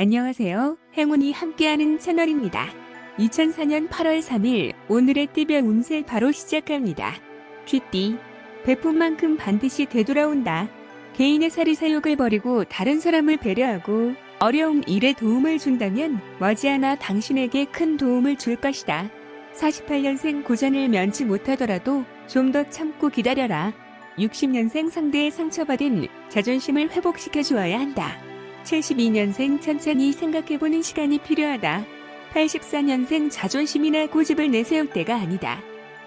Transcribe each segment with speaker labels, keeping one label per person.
Speaker 1: 안녕하세요. 행운이 함께하는 채널입니다. 2004년 8월 3일 오늘의 띠별 운세 바로 시작합니다. 쥐띠 베푼 만큼 반드시 되돌아온다. 개인의 사리 사욕을 버리고 다른 사람을 배려하고 어려운 일에 도움을 준다면 머지않아 당신에게 큰 도움을 줄 것이다. 48년생 고전을 면치 못하더라도 좀 더 참고 기다려라. 60년생 상대의 상처받은 자존심을 회복시켜 주어야 한다. 72년생 천천히 생각해보는 시간이 필요하다. 84년생 자존심이나 고집을 내세울 때가 아니다.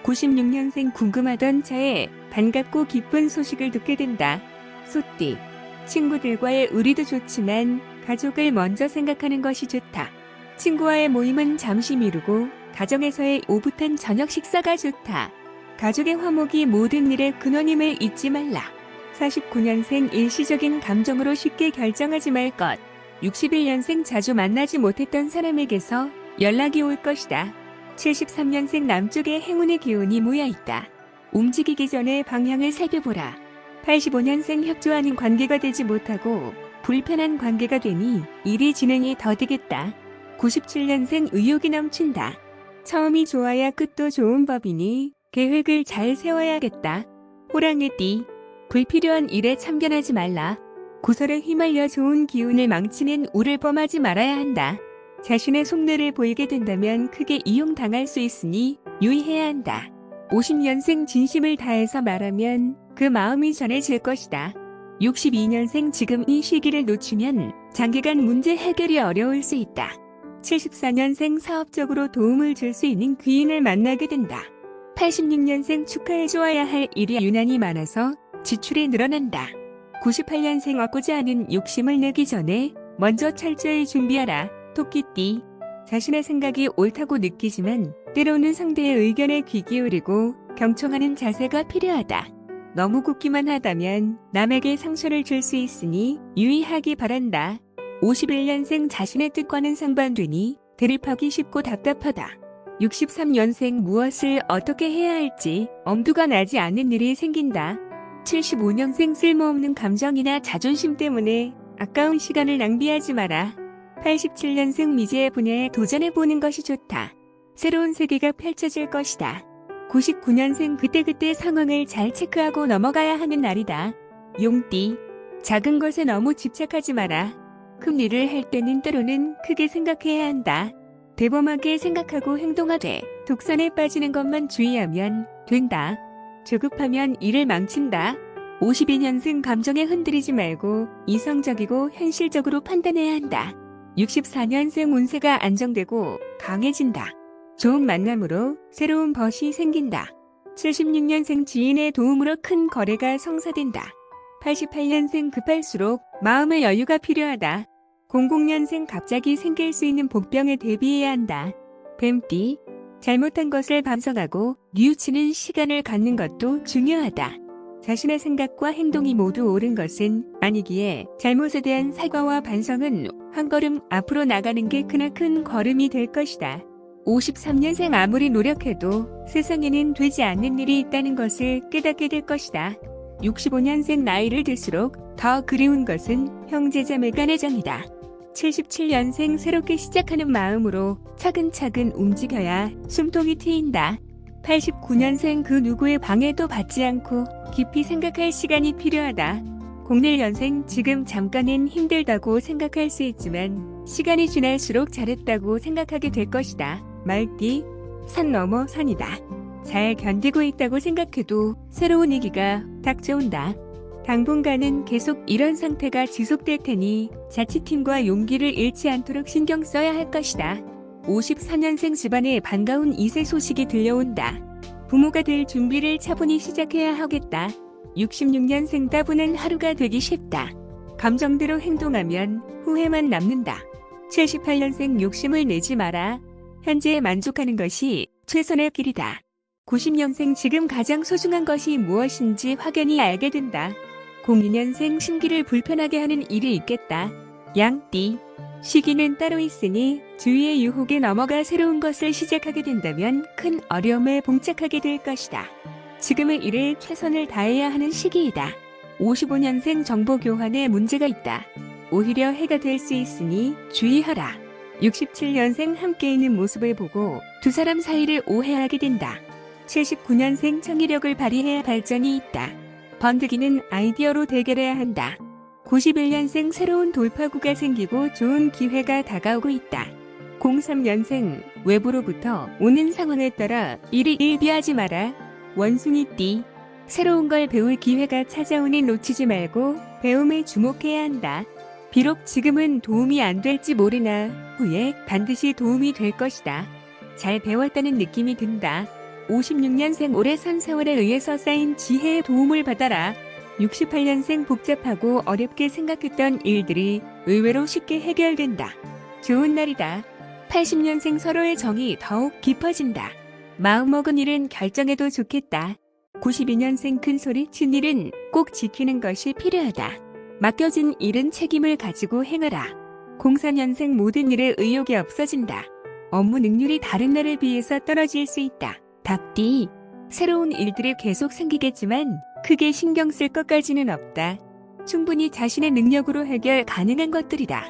Speaker 1: 96년생 궁금하던 차에 반갑고 기쁜 소식을 듣게 된다. 소띠. 친구들과의 의리도 좋지만 가족을 먼저 생각하는 것이 좋다. 친구와의 모임은 잠시 미루고 가정에서의 오붓한 저녁 식사가 좋다. 가족의 화목이 모든 일의 근원임을 잊지 말라. 49년생 일시적인 감정으로 쉽게 결정하지 말 것. 61년생 자주 만나지 못했던 사람에게서 연락이 올 것이다. 73년생 남쪽에 행운의 기운이 모여 있다. 움직이기 전에 방향을 살펴보라. 85년생 협조하는 관계가 되지 못하고 불편한 관계가 되니 일이 진행이 더디겠다. 97년생 의욕이 넘친다. 처음이 좋아야 끝도 좋은 법이니 계획을 잘 세워야겠다. 호랑이띠. 불필요한 일에 참견하지 말라. 구설에 휘말려 좋은 기운을 망치는 우를 범하지 말아야 한다. 자신의 속내를 보이게 된다면 크게 이용당할 수 있으니 유의해야 한다. 50년생 진심을 다해서 말하면 그 마음이 전해질 것이다. 62년생 지금 이 시기를 놓치면 장기간 문제 해결이 어려울 수 있다. 74년생 사업적으로 도움을 줄 수 있는 귀인을 만나게 된다. 86년생 축하해 주어야 할 일이 유난히 많아서 지출이 늘어난다. 98년생 얻고자 하는 욕심을 내기 전에 먼저 철저히 준비하라. 토끼띠. 자신의 생각이 옳다고 느끼지만 때로는 상대의 의견에 귀 기울이고 경청하는 자세가 필요하다. 너무 굳기만 하다면 남에게 상처를 줄 수 있으니 유의하기 바란다. 51년생 자신의 뜻과는 상반되니 대립하기 쉽고 답답하다. 63년생 무엇을 어떻게 해야 할지 엄두가 나지 않는 일이 생긴다. 75년생 쓸모없는 감정이나 자존심 때문에 아까운 시간을 낭비하지 마라. 87년생 미지의 분야에 도전해보는 것이 좋다. 새로운 세계가 펼쳐질 것이다. 99년생 그때그때 상황을 잘 체크하고 넘어가야 하는 날이다. 용띠. 작은 것에 너무 집착하지 마라. 큰 일을 할 때는 때로는 크게 생각해야 한다. 대범하게 생각하고 행동하되 독선에 빠지는 것만 주의하면 된다. 조급하면 일을 망친다. 52년생 감정에 흔들리지 말고 이성적이고 현실적으로 판단해야 한다. 64년생 운세가 안정되고 강해진다. 좋은 만남으로 새로운 벗이 생긴다. 76년생 지인의 도움으로 큰 거래가 성사된다. 88년생 급할수록 마음의 여유가 필요하다. 00년생 갑자기 생길 수 있는 복병에 대비해야 한다. 뱀띠, 잘못한 것을 반성하고 뉘우치는 시간을 갖는 것도 중요하다. 자신의 생각과 행동이 모두 옳은 것은 아니기에 잘못에 대한 사과와 반성은 한 걸음 앞으로 나가는 게 크나큰 걸음이 될 것이다. 53년생 아무리 노력해도 세상에는 되지 않는 일이 있다는 것을 깨닫게 될 것이다. 65년생 나이를 들수록 더 그리운 것은 형제자매 간의 정이다. 77년생 새롭게 시작하는 마음으로 차근차근 움직여야 숨통이 트인다. 89년생 그 누구의 방해도 받지 않고 깊이 생각할 시간이 필요하다. 01년생 지금 잠깐은 힘들다고 생각할 수 있지만 시간이 지날수록 잘했다고 생각하게 될 것이다. 말띠, 산 넘어 산이다. 잘 견디고 있다고 생각해도 새로운 위기가 닥쳐온다. 당분간은 계속 이런 상태가 지속될 테니 자치팀과 용기를 잃지 않도록 신경 써야 할 것이다. 54년생 집안에 반가운 이세 소식이 들려온다. 부모가 될 준비를 차분히 시작해야 하겠다. 66년생 따분한 하루가 되기 쉽다. 감정대로 행동하면 후회만 남는다. 78년생 욕심을 내지 마라. 현재에 만족하는 것이 최선의 길이다. 90년생 지금 가장 소중한 것이 무엇인지 확연히 알게 된다. 02년생 심기를 불편하게 하는 일이 있겠다. 양띠. 시기는 따로 있으니 주위의 유혹에 넘어가 새로운 것을 시작하게 된다면 큰 어려움에 봉착하게 될 것이다. 지금의 일을 최선을 다해야 하는 시기이다. 55년생 정보 교환에 문제가 있다. 오히려 해가 될 수 있으니 주의하라. 67년생 함께 있는 모습을 보고 두 사람 사이를 오해하게 된다. 79년생 청의력을 발휘해야 발전이 있다. 번득이는 아이디어로 대결해야 한다. 91년생 새로운 돌파구가 생기고 좋은 기회가 다가오고 있다. 03년생 외부로부터 오는 상황에 따라 일이 일비하지 마라. 원숭이 띠. 새로운 걸 배울 기회가 찾아오니 놓치지 말고 배움에 주목해야 한다. 비록 지금은 도움이 안 될지 모르나 후에 반드시 도움이 될 것이다. 잘 배웠다는 느낌이 든다. 56년생 올해 선세월에 의해서 쌓인 지혜의 도움을 받아라. 68년생 복잡하고 어렵게 생각했던 일들이 의외로 쉽게 해결된다. 좋은 날이다. 80년생 서로의 정이 더욱 깊어진다. 마음먹은 일은 결정해도 좋겠다. 92년생 큰 소리 친 일은 꼭 지키는 것이 필요하다. 맡겨진 일은 책임을 가지고 행하라. 04년생 모든 일에 의욕이 없어진다. 업무 능률이 다른 날에 비해서 떨어질 수 있다. 답디. 새로운 일들이 계속 생기겠지만 크게 신경 쓸 것까지는 없다. 충분히 자신의 능력으로 해결 가능한 것들이다.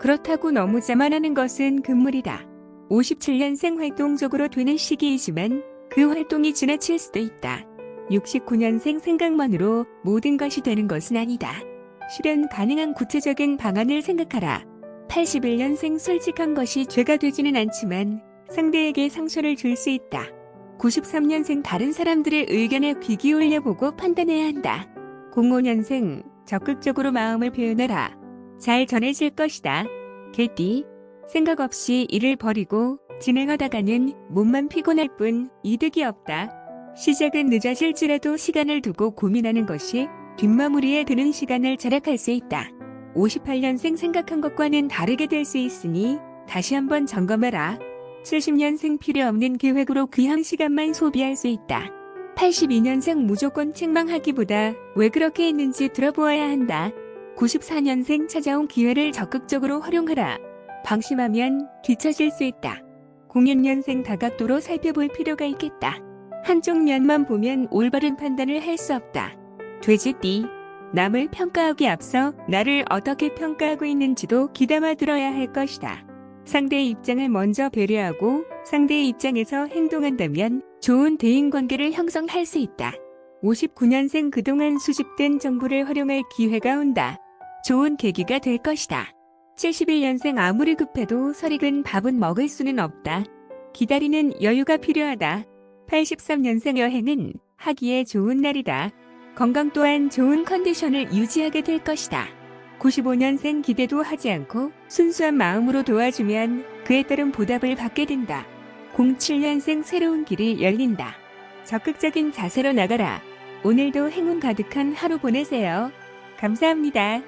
Speaker 1: 그렇다고 너무 자만하는 것은 금물이다. 57년생 활동적으로 되는 시기이지만 그 활동이 지나칠 수도 있다. 69년생 생각만으로 모든 것이 되는 것은 아니다. 실현 가능한 구체적인 방안을 생각하라. 81년생 솔직한 것이 죄가 되지는 않지만 상대에게 상처를 줄 수 있다. 93년생 다른 사람들의 의견에 귀 기울여 보고 판단해야 한다. 05년생 적극적으로 마음을 표현하라. 잘 전해질 것이다. 개띠 생각 없이 일을 버리고 진행하다가는 몸만 피곤할 뿐 이득이 없다. 시작은 늦어질지라도 시간을 두고 고민하는 것이 뒷마무리에 드는 시간을 절약할 수 있다. 58년생 생각한 것과는 다르게 될 수 있으니 다시 한번 점검해라. 70년생 필요 없는 계획으로 귀한 시간만 소비할 수 있다. 82년생 무조건 책망 하기보다 왜 그렇게 했는지 들어보아야 한다. 94년생 찾아온 기회를 적극적으로 활용하라. 방심하면 뒤처질 수 있다. 06년생 다각도로 살펴볼 필요가 있겠다. 한쪽 면만 보면 올바른 판단을 할 수 없다. 돼지띠. 남을 평가하기 앞서 나를 어떻게 평가하고 있는지도 귀담아 들어야 할 것이다. 상대의 입장을 먼저 배려하고 상대의 입장에서 행동한다면 좋은 대인 관계를 형성할 수 있다. 59년생 그동안 수집된 정보를 활용할 기회가 온다. 좋은 계기가 될 것이다. 71년생 아무리 급해도 설익은 밥은 먹을 수는 없다. 기다리는 여유가 필요하다. 83년생 여행은 하기에 좋은 날이다. 건강 또한 좋은 컨디션을 유지하게 될 것이다. 95년생 기대도 하지 않고 순수한 마음으로 도와주면 그에 따른 보답을 받게 된다. 07년생 새로운 길이 열린다. 적극적인 자세로 나가라. 오늘도 행운 가득한 하루 보내세요. 감사합니다.